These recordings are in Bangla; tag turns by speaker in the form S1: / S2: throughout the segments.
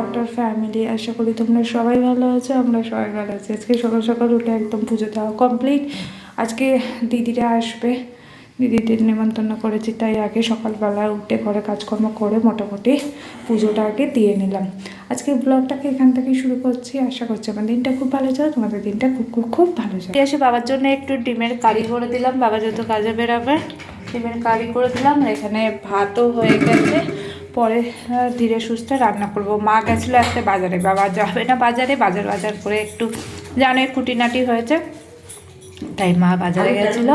S1: আউটার ফ্যামিলি আশা করি তোমরা সবাই ভালো আছো, আমরা সবাই ভালো আছি। আজকে সকাল সকাল উঠে একদম পুজো দেওয়া কমপ্লিট আজকে দিদিরা আসবে। দিদিদের নেমন্তন্ন করেছি, তাই আগে সকালবেলা উঠে ঘরে কাজকর্ম করে মোটামুটি পুজোটা আগে দিয়ে নিলাম। আজকে ব্লগটাকে এখান থেকেই শুরু করছি। আশা করছি আমার দিনটা খুব ভালো যায় তোমাদের দিনটা খুব খুব খুব ভালো যায় এসে বাবার জন্য একটু ডিমের কারি করে দিলাম, বাবা যত কাজে বেরাবে, ডিমের কারি করে দিলাম এখানে ভাতও হয়ে গেছে। পরে ধীরে সুস্থে রান্না করব। মা গেছিল একটা বাজারে, বাবা যাবে না বাজারে, বাজার বাজার করে একটু জানে খুঁটিনাটি হয়েছে। তাই মা বাজারে গেছিল।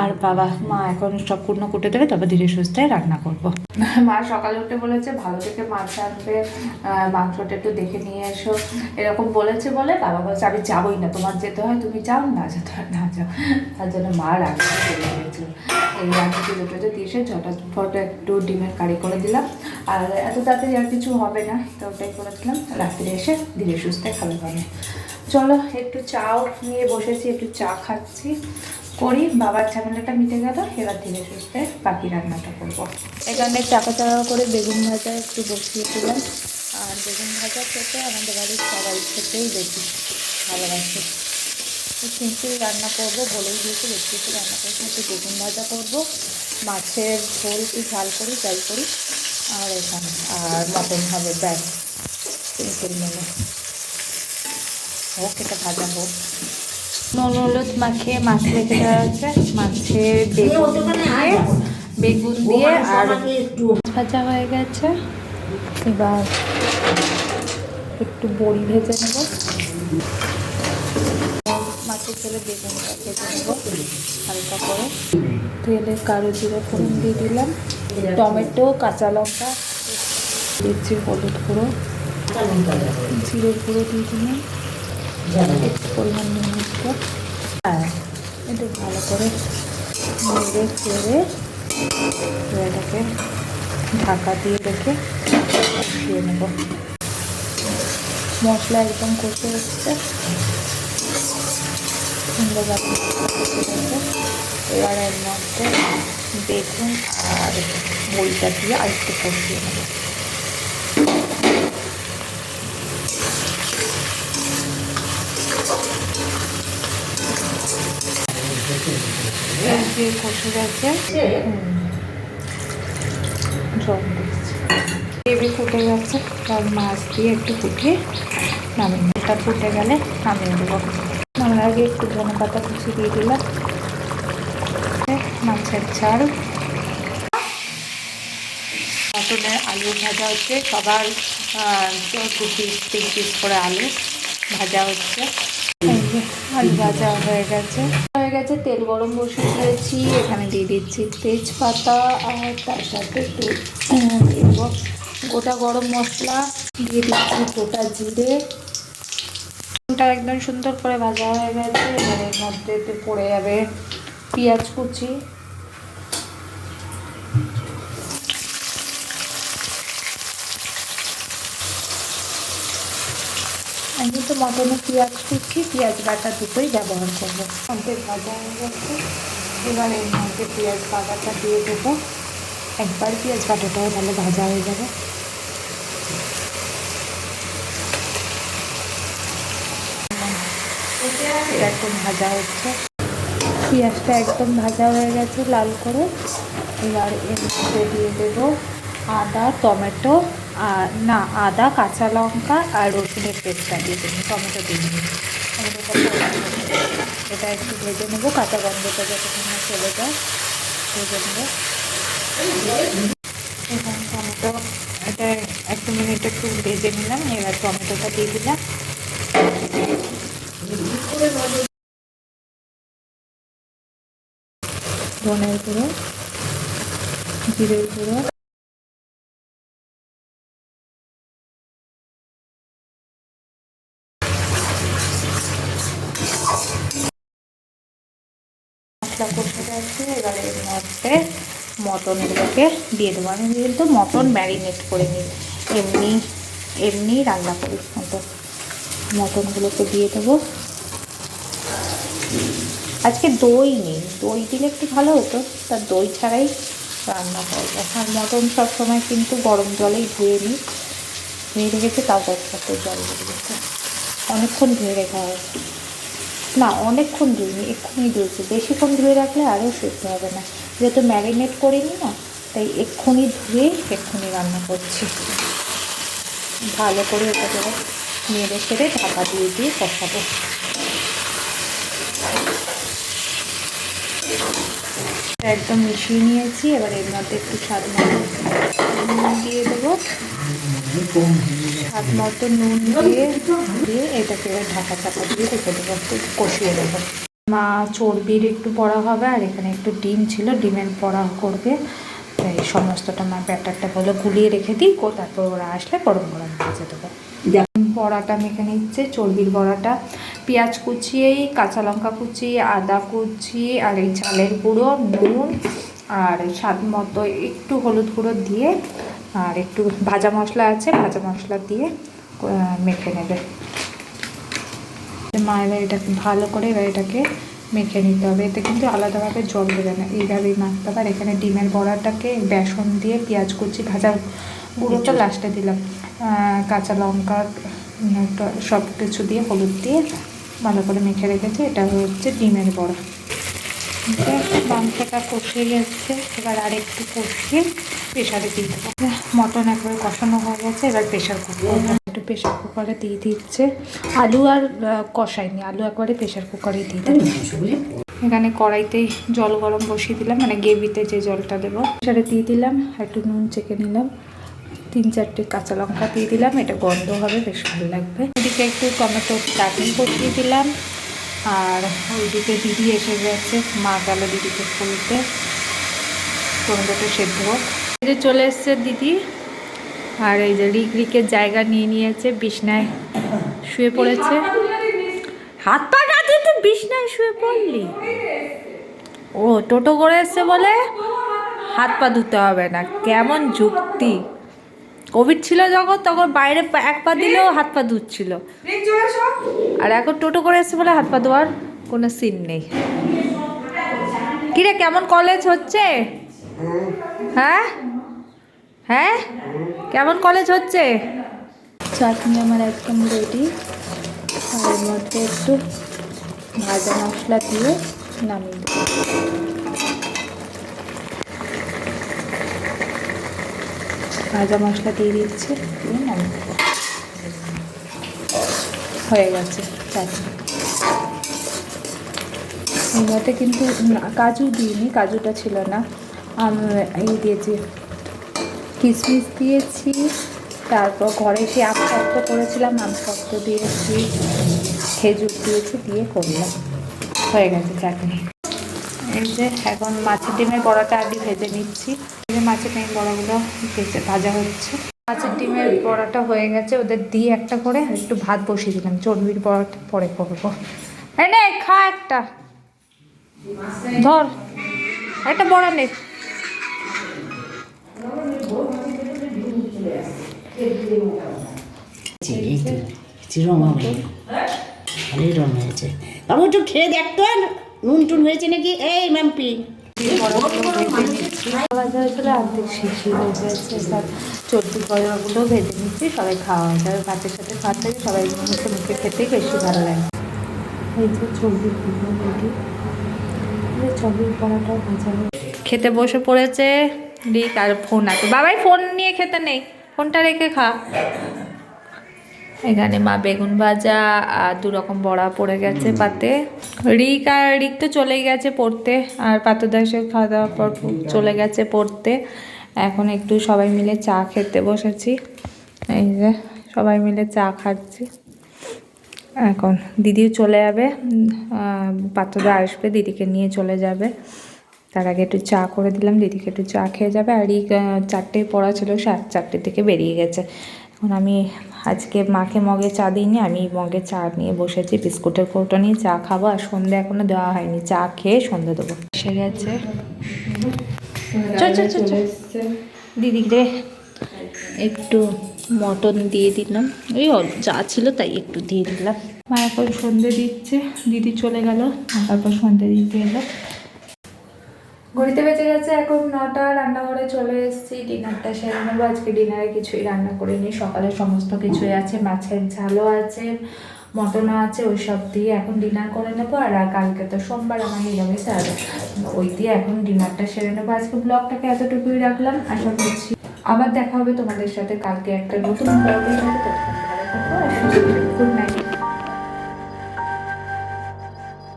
S1: আর বাবা মা এখন সব কুটনো কুটে দেবে তবে ধীরে সুস্থে রান্না করব। মা সকালে উঠে বলেছে ভালো থেকে মাছ আনবে মাংসটা একটু দেখে নিয়ে এসো। এরকম বলেছে বলে বাবা বলছে আমি যাবোই না তোমার যেতে হয় তুমি যাও না যেতে হয় না যাও। তার জন্য মা রান্না চলে গেছিল এই রান্না পুজো টুজো দিয়ে এসে ঝটাফট একটু ডিমের কারি করে দিলাম। আর এত তাড়াতাড়ি আর কিছু হবে না তো ওটাই করে দিলাম। রাত্রে এসে ধীরে সুস্থে খাবে পাবে চলো, একটু চাও নিয়ে বসেছি, একটু চা খাচ্ছি। করি, বাবার ঝামেলাটা মিটে গেল, এবার ধীরে সুস্থে বাকি রান্নাটা করব। এখানে চাকা চাকা করে বেগুন ভাজা একটু বসিয়ে দিলাম আর বেগুন ভাজা খেতে আমাদের বাড়ির সবাই খেতেই বেশি ভালোবাসে। সিম্পল রান্না করব বলেই দিয়েছি বেশি কিছু রান্না করছি একটু বেগুন ভাজা করব। মাছের ঝোল একটু ঝাল করি যাই করি, আর এখানে, আর মটন হবে মেনু। হোক এটা ভাজা হোক। নুন হলুদ মাখিয়ে মাছ রেখে দেওয়া আছে। মাছের বেগুন দিয়ে বেগুন দিয়ে আর ভাজা হয়ে গেছে। এবার একটু বড়ি ভেজে নেব। মাছের তেলে বেগুনটা ভেজে নেব হালকা করে। তেলে কারও জিরে ফোড়ন দিয়ে দিলাম। টমেটো কাঁচা লঙ্কা দিচ্ছি হলুদ গুঁড়ো। জিরের গুঁড়ো দিয়ে দিলাম। একটু পরিমাণ নিয়ে হ্যাঁ একটু ভালো করে নেড়ে চেড়ে এটাকে ঢাকা দিয়ে রেখে কষিয়ে নেব মশলা একদম কষে হচ্ছে সুন্দরভাবে এবার এর মধ্যে বেগুন আর বইটা দিয়ে আর একটু কষিয়ে নেব। এই যে কষে গেছে। জল দিচ্ছি। গ্রেভি ফুটে গেছে। তার মাছ দিয়ে একটু ফুটিয়ে নামিয়ে। এটা ফুটে গেলে নামিয়ে দেবো। নামার আগে একটু ধনে পাতা কুচি দিয়ে দিলাম। মাছের ঝাল। মটনের আলু ভাজা হচ্ছে। সবার দু পিস তিন পিস করে আলু ভাজা হচ্ছে। আলু ভাজা হয়ে গেছে। হয়ে গেছে তেল গরম বসিয়ে দিয়েছি, এখানে দিয়ে দিচ্ছি তেজপাতা আর তার সাথে একটু গোটা গরম মশলা, দিয়ে দিচ্ছি গোটা জিরে। ওটা একদম সুন্দর করে ভাজা হয়ে গেছে, এবার এর মধ্যে পড়ে যাবে পেঁয়াজ কুচি। আমি কিন্তু মটনে পেঁয়াজ কুচি, পেঁয়াজ বাটা দুটোই ব্যবহার করব। অর্ধেক ভাজা হয়ে গেছে। এবার এর মধ্যে পেঁয়াজ বাটাটা দিয়ে দেবো। একবার পেঁয়াজ বাটাটাও তাহলে ভাজা হয়ে যাবে। এরকম ভাজা হচ্ছে। পেঁয়াজটা একদম ভাজা হয়ে গেছে লাল করে। এবার এর মধ্যে দিয়ে দেবো আদা, টমেটো না, আদা, কাঁচা লঙ্কা আর রসুনের পেস্টটা দিয়ে দেবো, টমেটো দিয়ে দেবো। টমেটোটা পরে দেবো। এটা একটু ভেজে নেব, কাঁচা গন্ধটা যতক্ষণ না চলে যায়, ভেজে নেব। এখানে টমেটো, এটা এক দু মিনিট একটু ভেজে নিলাম, এবার টমেটোটা দিয়ে দিলাম। ধনের গুঁড়ো, জিরের গুঁড়ো। কষে এবারে এর মধ্যে মটনগুলোকে দিয়ে দেবো। আমি কিন্তু মটন ম্যারিনেট করে নিই, এমনি এমনি রান্না করি মতো মটনগুলোকে দিয়ে দেবো। আজকে দই নেই। দই দিলে একটু ভালো হতো তার দই ছাড়াই রান্না করব আর মটন সবসময় কিন্তু গরম জলেই ধুয়ে নিই। ধুয়ে রেখেছে, তাও কত জল লেগে গেছে অনেকক্ষণ ধুয়ে রেখা হয়েছে না অনেকক্ষণ ধুইনি এক্ষুনি ধুয়েছি। বেশিক্ষণ ধুয়ে রাখলে আরও সেদ্ধ হবে না। যেহেতু ম্যারিনেট করিনি না, তাই এক্ষুনি ধুয়ে এক্ষুনি রান্না করছি। ভালো করে এটা করে নেড়ে ছেড়ে ঢাকা দিয়ে দিয়ে কষাবো। একদম মিশিয়ে নিয়েছি, এবার এর মধ্যে একটু স্বাদ মতো দিয়ে দেবো। স্বাদ মতো নুন দিয়ে দিয়ে এটাকে ঢাকা চাপা দিয়ে রেখে দেবো একটু কষিয়ে দেবো মা চর্বির একটু পড়া হবে আর এখানে একটু ডিম ছিল ডিমের পড়া করবে। তাই সমস্তটা মা ব্যাটারটা বলে গুলিয়ে রেখে দিই কো তারপর ওরা আসলে গরম গরম ভেজে দেবো। বড়াটা মেখে নিচ্ছে চর্বির বড়াটা। পেঁয়াজ কুচিয়ে কাঁচা লঙ্কা কুচিয়ে আদা কুচি আর এই চালের গুঁড়ো নুন আর স্বাদ মতো একটু হলুদ গুঁড়ো দিয়ে আর একটু ভাজা মশলা আছে, ভাজা মশলা দিয়ে মেখে নেবে। মা এবার এটাকে ভালো করে এবার এটাকে মেখে নিতে হবে। এতে কিন্তু আলাদাভাবে জল দেবে না। এইভাবেই মাখতে হবে। আর এখানে ডিমের বড়াটাকে বেসন দিয়ে পেঁয়াজ কুচি, ভাজা গুঁড়োটা লাস্টে দিলাম। কাঁচা লঙ্কা সব কিছু দিয়ে, হলুদ দিয়ে ভালো করে মেখে রেখেছি। এটা হচ্ছে ডিমের বড়া। মাংসটা কষিয়ে গেছে। এবার আর একটু কষিয়ে প্রেশারে দিয়ে দেবো। মটন একবারে কষানো হয়ে গেছে, এবার প্রেশার কুকার একটু প্রেশার কুকারে দিয়ে দিচ্ছে। আলু আর কষায়নি। আলু একবারে প্রেশার কুকারে দিয়ে দেবো। এখানে কড়াইতেই জল গরম বসিয়ে দিলাম মানে গ্রেভিতে যে জলটা দেবো। প্রেশারে দিয়ে দিলাম, একটু নুন চেকে নিলাম। তিন চারটে কাঁচা লঙ্কা দিয়ে দিলাম। এটা গন্ধ হবে, বেশ ভালো লাগবে। এদিকে একটু টমেটো চাটনি বসিয়ে দিলাম। আর ওইদিকে দিদি এসে গেছে, মা গেল দিদিকে খুলতে। টমেটোটা সেদ্ধ হোক। এই যে চলে এসছে দিদি, আর এই যে রিক রিকের জায়গা নিয়ে নিয়েছে, বিছনায় শুয়ে পড়েছে। হাত পা না দিয়ে তুই বিছনায় শুয়ে পড়লি? ও, টোটো করে এসছে বলে হাত পা ধুতে হবে না। কেমন যুক্তি। কোভিড ছিল যখন তখন বাইরে পা- এক পা দিলেও হাত পা ধুচ্ছিল। আর এখন টোটো করে এসছে বলে হাত পা ধোয়ার কোনো সিন নেই। কিরে কেমন কলেজ হচ্ছে? হ্যাঁ? হ্যাঁ? কেমন কলেজ হচ্ছে? চাটনি আমার একদম রেডি আর এর মধ্যে একটু ভাজা মশলা দিয়ে নামিয়ে ভাজা মশলা দিয়ে দিচ্ছি। হয়ে গেছে চাটনি কিন্তু কাজু দিইনি, কাজুটা ছিল না। এই দিয়েছি কিশমিশ দিয়েছি, তারপর ঘরে যে আম শক্ত করেছিলাম, আম শক্ত দিয়েছি, খেজুর দিয়েছি, দিয়ে করলাম। হয়ে গেছে, চাটনি। এই যে এখন মাছের ডিমের বড়াটা আগে ভেজে নিচ্ছি। যে মাছের ডিমের বড়াগুলো ভেজে ভাজা হচ্ছে। মাছের ডিমের বড়াটা হয়ে গেছে, ওদের দিয়ে একটা করে একটু ভাত বসিয়ে দিলাম। চর্বির বড়াটা পরে করব। নে, খা একটা। ধর, একটা বড়া নে।
S2: খেয়ে দেখ তো। নুন টুন হয়েছে নাকি? এই ম্যাম্পি
S3: ভাজা শিশি হয়ে গেছে সব চর্বি বড়াগুলো ভেজে নিচ্ছি সবাই খাওয়া হয়ে যাবে ভাতের সাথে ভাত সবাই মুখে মুখে খেতেই বেশি ভালো লাগে এই যে এই চর্বির বড়াটাও ভাজা খেতে বসে পড়েছে রিক আর ফোন আছে। বাবাই ফোন নিয়ে খেতে নেই, ফোনটা রেখে খা। এখানে মা বেগুন ভাজা আর দু রকম বড়া পড়ে গেছে পাতে। রিক আর রিক তো চলেই গেছে পড়তে আর পাতদাসে খাওয়া দাওয়ার পর চলে গেছে পড়তে। এখন একটু সবাই মিলে চা খেতে বসেছি। এই যে সবাই মিলে চা খাচ্ছি। এখন দিদিও চলে যাবে পাত্রদা আসবে দিদিকে নিয়ে চলে যাবে। তার আগে একটু চা করে দিলাম দিদিকে একটু চা খেয়ে যাবে। আর এই চারটে পড়া ছিল সাত চারটে থেকে বেরিয়ে গেছে। এখন আমি আজকে মাকে মগে চা দিইনি, আমি মগে চা নিয়ে বসেছি, বিস্কুটের কৌটো নিয়ে চা খাব, আর সন্ধে এখনও দেওয়া হয়নি, চা খেয়ে সন্ধে দেবো। এসে গেছে। চল দিদিকে একটু মটন দিয়ে দিলাম। ওই যা ছিল তাই একটু দিয়ে দিলাম।
S1: মা এখন সন্ধে দিচ্ছে, দিদি চলে গেল তারপর সন্ধে দিতে এলো। ঘড়িতে বেঁচে গেছে এখন নটা রান্নাঘরে চলে এসেছি, ডিনারটা সেরে নেব। আজকে ডিনারে কিছুই রান্না করিনি, সকালে সমস্ত কিছুই আছে, মাছের ঝালও আছে, মটনও আছে, ওই সব দিয়ে এখন ডিনার করে নেব। আর কালকে তো সোমবার আমার নিরামিষ, আর ওই দিয়ে এখন ডিনারটা সেরে নেব। আজকে ব্লগটাকে এতটুকুই রাখলাম, আশা করছি আবার দেখা হবে তোমাদের সাথে। কালকে একটা নতুন আর গুড নাইট